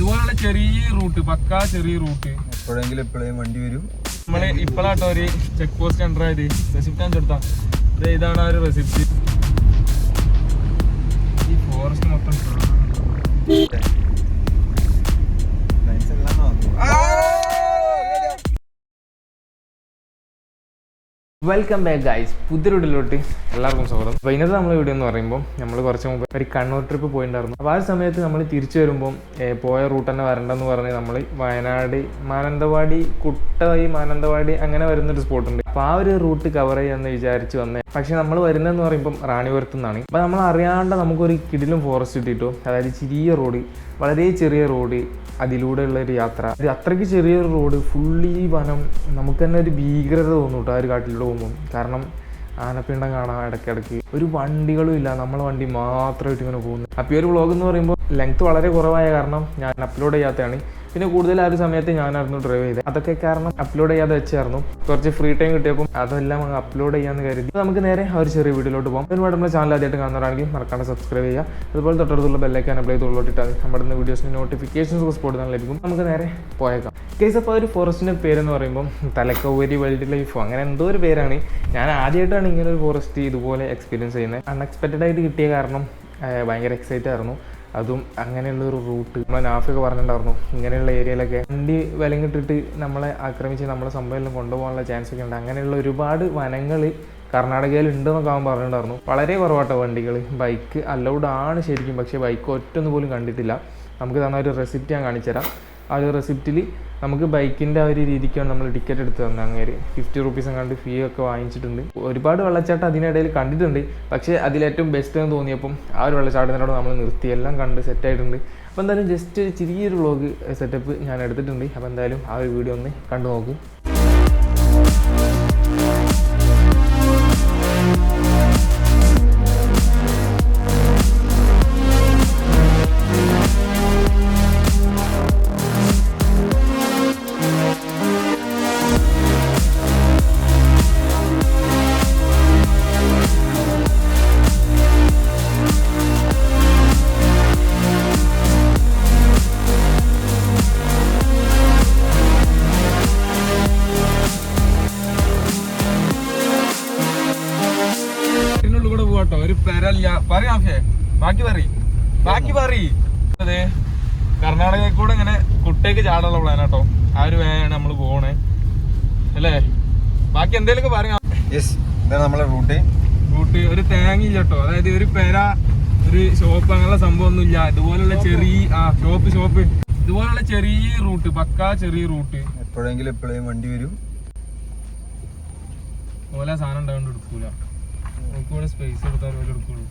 ഇതുപോലുള്ള ചെറിയ റൂട്ട് പക്കാ ചെറിയ റൂട്ട്. എപ്പോഴെങ്കിലും എപ്പോഴേ വണ്ടി വരും. നമ്മൾ ഇപ്പോഴാട്ടോ ഒരു ചെക്ക് പോസ്റ്റ് എന്റർ ആയത് റെസിപ്റ്റ് ഞാൻ കൊടുത്താ. ഇതാണ് ആ ഒരു റെസിപ്റ്റ് ഈ ഫോറസ്റ്റ് മൊത്തം വെൽക്കം ബാക്ക് ഗൈസ് പുതിയൊരു വീട്ടിലോട്ട് എല്ലാവർക്കും സ്വാഗതം. അപ്പോൾ ഇന്നത്തെ നമ്മൾ വീഡിയോ എന്ന് പറയുമ്പോൾ നമ്മൾ കുറച്ച് മുമ്പ് ഒരു കണ്ണൂർ ട്രിപ്പ് പോയിട്ടുണ്ടായിരുന്നു അപ്പോൾ ആ സമയത്ത് നമ്മൾ തിരിച്ചു വരുമ്പോൾ പോയ റൂട്ട് തന്നെ വരണ്ടെന്ന് പറഞ്ഞ് നമ്മൾ വയനാട് മാനന്തവാടി കുട്ടായി മാനന്തവാടി അങ്ങനെ വരുന്നൊരു സ്പോട്ടുണ്ട് അപ്പോൾ ആ ഒരു റൂട്ട് കവർ ചെയ്യാമെന്ന് വിചാരിച്ച് വന്നേ. പക്ഷേ നമ്മൾ വരുന്നതെന്ന് പറയുമ്പോൾ റാണിപുരത്തു നിന്നാണ് അപ്പോൾ നമ്മൾ അറിയാണ്ട് നമുക്കൊരു കിടിലും ഫോറസ്റ്റ് കിട്ടിയിട്ടോ അതായത് ചെറിയ റോഡ് വളരെ ചെറിയ റോഡ് അതിലൂടെയുള്ള ഒരു യാത്ര. ഒരു അത്രയ്ക്ക് ചെറിയൊരു റോഡ് ഫുള്ളി വനം നമുക്ക് തന്നെ ഒരു ഭീകരത തോന്നും കേട്ടോ ആ ഒരു കാട്ടിലൂടെ പോകുമ്പോൾ. കാരണം ആനപ്പിണ്ടം കാണാം ഇടയ്ക്കിടയ്ക്ക്. ഒരു വണ്ടികളും ഇല്ല നമ്മളെ വണ്ടി മാത്രമായിട്ട് ഇങ്ങനെ പോകുന്നു അപ്പോൾ ഈ ഒരു വ്ളോഗ് എന്ന് പറയുമ്പോൾ ലെങ്ത് വളരെ കുറവായ കാരണം ഞാൻ അപ്ലോഡ് ചെയ്യാത്തതാണ്. പിന്നെ കൂടുതൽ ആ ഒരു സമയത്ത് ഞാനായിരുന്നു ഡ്രൈവ് ചെയ്തത് അതൊക്കെ കാരണം അപ്ലോഡ് ചെയ്യാതെ വെച്ചായിരുന്നു. കുറച്ച് ഫ്രീ ടൈം കിട്ടിയപ്പോൾ അതെല്ലാം അങ്ങ് അപ്ലോഡ് ചെയ്യാന്ന് കരുതി. നമുക്ക് നേരെ ആ ഒരു ചെറിയ വീഡിയോയിലോട്ട് പോകാം ഒരുപാട് നമ്മുടെ ചാനൽ ആദ്യമായിട്ട് കാണുന്നവരാണെങ്കിൽ മറക്കാണ്ട് സബ്സ്ക്രൈബ് ചെയ്യുക. അതുപോലെ തൊട്ടടുത്തുള്ള ബെല്ലൈക്കാൻ അപ്ലൈ ചെയ്തുള്ളോട്ടിട്ടാൽ നമ്മുടെ വീഡിയോസിന് നോട്ടിഫിക്കേഷൻസ് സ്പോട്ട് തന്നെ ലഭിക്കും. നമുക്ക് നേരെ പോയേക്കാം. കേസ് അപ്പോൾ ഒരു ഫോറസ്റ്റിന്റെ പേരെന്ന് പറയുമ്പോൾ തലക്കൗരി വൈൽഡ് ലൈഫ് അങ്ങനെ എന്തോ ഒരു പേരാണ്. ഞാൻ ആദ്യമായിട്ടാണ് ഇങ്ങനെ ഒരു ഫോറസ്റ്റ് ഇതുപോലെ എക്സ്പീരിയൻസ് ചെയ്യുന്നത്. അൺഎക്സ്പെക്റ്റഡ് ആയിട്ട് കിട്ടിയ കാരണം ഭയങ്കര എക്സൈറ്റ് ആയിരുന്നു. അതും അങ്ങനെയുള്ള ഒരു റൂട്ട് നമ്മളെ നാഫൊക്കെ പറഞ്ഞിട്ടുണ്ടായിരുന്നു ഇങ്ങനെയുള്ള ഏരിയയിലൊക്കെ വണ്ടി വിലങ്ങിട്ടിട്ട് നമ്മളെ ആക്രമിച്ച് നമ്മളെ സംഭവം എല്ലാം കൊണ്ടുപോകാനുള്ള ചാൻസ് ഒക്കെ ഉണ്ട്. അങ്ങനെയുള്ള ഒരുപാട് വനങ്ങൾ കർണാടകയിൽ ഉണ്ടെന്നൊക്കെ അവൻ പറഞ്ഞിട്ടുണ്ടായിരുന്നു. വളരെ കുറവാട്ടോ വണ്ടികൾ ബൈക്ക് അലൗഡ് ആണ് ശരിക്കും പക്ഷേ ബൈക്ക് ഒറ്റൊന്നും പോലും കണ്ടിട്ടില്ല. നമുക്ക് തന്ന ഒരു റെസിപ്റ്റ് ഞാൻ കാണിച്ചുതരാം. ആ ഒരു റെസിപ്റ്റിൽ നമുക്ക് ബൈക്കിന്റെ ഒരു രീതിക്കാണ് നമ്മൾ ടിക്കറ്റ് എടുത്ത് തന്നെ അങ്ങേര് ഫിഫ്റ്റി റുപ്പീസ് എങ്ങാണ്ട് ഫീ ഒക്കെ വാങ്ങിച്ചിട്ടുണ്ട്. ഒരുപാട് വെള്ളച്ചാട്ടം അതിനിടയിൽ കണ്ടിട്ടുണ്ട്. പക്ഷേ അതിലേറ്റവും ബെസ്റ്റ് എന്ന് തോന്നിയപ്പം ആ ഒരു വെള്ളച്ചാട്ടത്തിനോട് നമ്മൾ നിർത്തി. എല്ലാം കണ്ട് സെറ്റ് ആയിട്ടുണ്ട്. അപ്പോൾ എന്തായാലും ജസ്റ്റ് ഒരു ചെറിയൊരു വ്ളോഗ് സെറ്റപ്പ് ഞാൻ എടുത്തിട്ടുണ്ട്. അപ്പോൾ എന്തായാലും ആ ഒരു വീഡിയോ ഒന്ന് കണ്ടു നോക്ക്. കൂടെ പോവാട്ടോ ഒരു പെരല്ല. പറയാഫേ ബാക്കി പറ ബാക്കി പറ അതെ. കർണാടകയിൽ കൂടെ ഇങ്ങനെ കുട്ടേക്ക് ചാടാനുള്ള പ്ലാനാട്ടോ ആ ഒരു വേയാണ് നമ്മൾ പോണേ. അല്ലേ? ബാക്കി എന്തേലൊക്കെ പറയാം നമ്മളെ റൂട്ട് റൂട്ട് ഒരു തേങ്ങ ഇല്ല കേട്ടോ അതായത് ഒരു പെര ഒരു ഷോപ്പ് അങ്ങനെയുള്ള സംഭവം ഒന്നും ഇല്ല. ഇതുപോലുള്ള ചെറിയ ആ ഷോപ്പ് ഷോപ്പ് ഇതുപോലുള്ള ചെറിയ റൂട്ട് പക്കാ ചെറിയ റൂട്ട് എപ്പോഴെങ്കിലും എപ്പോഴേലും വണ്ടി വരും. ഓല സാധനം ഉണ്ടാകൊണ്ട് എടുക്കൂല. നമുക്കിവിടെ സ്പേസ് കൊടുത്താൽ അവർ എടുക്കുള്ളൂ.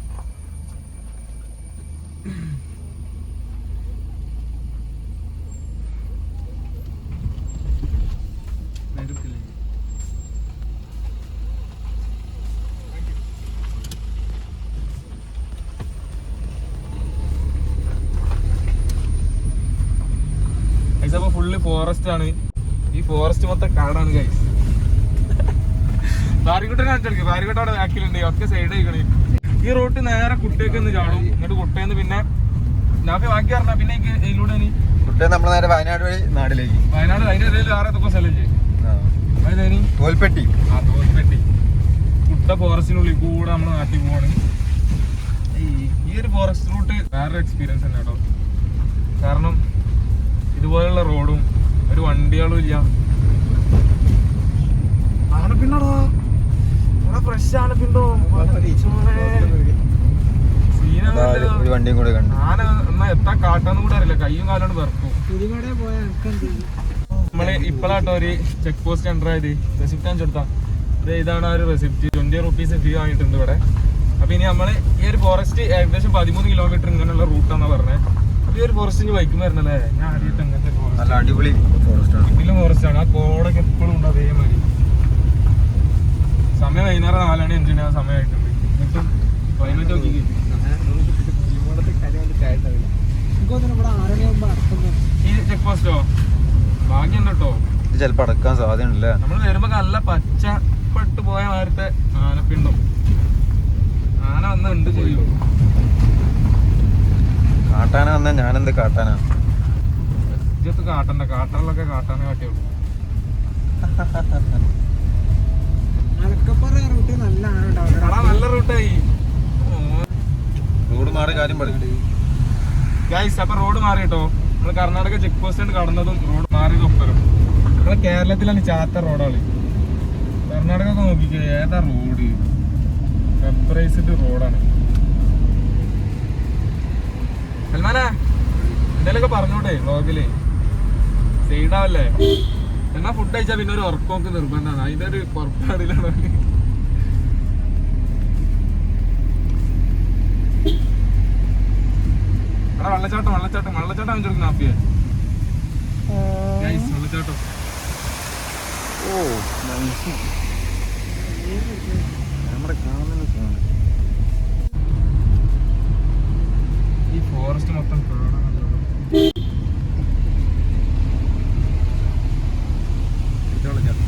ഫുള്ള് ഫോറസ്റ്റ് ആണ്. ഈ ഫോറസ്റ്റ് മൊത്തം കാടാണ് ഗൈസ് പാരിക്കുട്ടനെ കാണിച്ചെടുക്കും പാരിക്കുട്ട ബാക്കിലുണ്ട് ഒക്കെ സൈഡ് കഴിക്കണേ ഈ റോട്ട് നേരെ കുട്ടിയൊക്കെ ഒന്ന് ചാടും. എന്നിട്ട് കുട്ടേന്ന് പിന്നെ നാഫി ബാക്കി പറഞ്ഞ പിന്നെ ഇതിലൂടെ ഇനി നമ്മളെ നേരെ വയനാട് വഴി നാട്ടിലേക്ക്. വയനാട് അതിന്റെ ഇടയിൽ വേറെ ഏതൊക്കെ സ്ഥലം ആ. അതായത് ഇനി തോൽപ്പെട്ടി. ആ തോൽപ്പെട്ടി. കുട്ട ഫോറസ്റ്റിനുള്ളിൽ കൂടെ നമ്മൾ നാട്ടിൽ പോവാണ്. ഈ- ഈ ഒരു ഫോറസ്റ്റ് റൂട്ട് വേറൊരു എക്സ്പീരിയൻസ് തന്നെ കേട്ടോ. കാരണം ഇതുപോലുള്ള റോഡും ഒരു വണ്ടികളും ഇല്ല. ആണ് ഫ്രഷ് ആനപ്പിണ്ടോ ഇതാ ഒരു- ഒരു വണ്ടിയും കൂടെ കണ്ടു. ആന എന്നാ എത്താ കാട്ടാന്ന് കൂടെ അറിയില്ല. കയ്യും കാലോട് വെറുക്കും. നമ്മൾ ഇപ്പോഴാട്ടോ ഒരു ചെക്ക് പോസ്റ്റ് എന്റർ ആയത്. റെസിപ്റ്റ് ഞാൻ കൊടുത്താ. ഇത് ഇതാണ് ആ ഒരു റെസിപ്റ്റ് ട്വന്റി റുപ്പീസ് ഫീ വാങ്ങിയിട്ടുണ്ട് ഇവിടെ. അപ്പൊ ഇനി നമ്മൾ ഈ ഒരു ഫോറസ്റ്റ് ഏകദേശം പതിമൂന്ന് കിലോമീറ്റർ ഇങ്ങനെയുള്ള റൂട്ടാന്നാ പറഞ്ഞത് അപ്പൊ ഈ ഒരു ഫോറസ്റ്റിന് ബൈക്കും വരണല്ലേ ഞാൻ ആദ്യമായിട്ട് അങ്ങനത്തെ ഫോറസ്റ്റ് നല്ല അടിപൊളി ഫോറസ്റ്റ് ആണ്. ഇതിലും ഫോറസ്റ്റ് ആണ്. ആ കോടൊക്കെ സമയമായിട്ടുണ്ട്. എന്നിട്ടും ക്ലൈമറ്റ് നോക്കി ഈ ചെക്ക് പോസ്റ്റോ ഭാഗ്യം കേട്ടോ ഇത് ചിലപ്പോ അടക്കാൻ സാധ്യതയുണ്ടല്ലേ? നമ്മൾ വരുമ്പോ നല്ല പച്ചപ്പെട്ട് പോയ മാരത്തെ ആനപ്പിണ്ടോ ആന വന്ന ഉണ്ട് ചെയ്യും? കാട്ടാന വന്നാൽ ഞാനെന്ത് കാട്ടാന? ഇജ്ജത്ത് കാട്ടണ്ട. കാട്ടറിലൊക്കെ കാട്ടാനേ പറ്റുള്ളൂ റൂട്ട് നല്ല. നല്ല റൂട്ടായി റോഡ് മാറി കാര്യം പറയും. ഗൈസ് അപ്പൊ റോഡ് മാറി കേട്ടോ നമ്മൾ കർണാടക ചെക്ക് പോസ്റ്റ് കടന്നതും റോഡ് മാറിയത് ഒപ്പരം നമ്മളെ കേരളത്തിലാണ് ചാത്ത റോഡാണ് കർണാടക ഒക്കെ നോക്കിക്കേ ഏതാ റോഡ് റബ്ബറൈസ്ഡ് റോഡാണ് സൽമാനാ എന്തേലൊക്കെ പറഞ്ഞോട്ടെ വ്ളോഗിൽ സൈഡാവല്ലേ എന്നാ ഫുഡ് കഴിച്ചാ പിന്നെ ഒരു ഉറക്കമൊക്കെ നിർബന്ധമാണ്. അതിന്റെ ഒരു പുറപ്പാടിലാണ് എടാ വെള്ളച്ചാട്ടം വെള്ളച്ചാട്ടം. വെള്ളച്ചാട്ടം അവൻ കൊടുക്കുന്ന ആപ്പിയെ വെള്ളച്ചാട്ടം. ഓ നമ്മുടെ കാണുന്ന. ഈ ഫോറസ്റ്റ് മൊത്തം കാണാനല്ലോ ഇത് വെള്ളച്ചാട്ടം.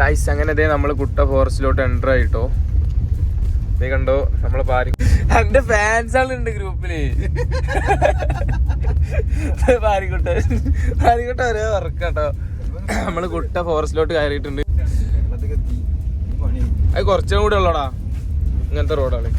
ഗൈസ് അങ്ങനെ ദേ നമ്മൾ കുട്ട ഫോറസ്റ്റിലോട്ട് എന്റർ ആയിട്ടോ. നീ കണ്ടോ നമ്മളെ പാരി എന്റെ ഫാൻസ് ആളുണ്ട് ഗ്രൂപ്പിൽ. പാരിക്കുട്ട. പാരിക്കുട്ട ഒരേ വർക്കാട്ടോ. നമ്മൾ കുട്ട ഫോറസ്റ്റിലോട്ട് കയറിയിട്ടുണ്ട്. അത് കുറച്ചും കൂടെ ഉള്ളടാ. ഇങ്ങനത്തെ റോഡാണ്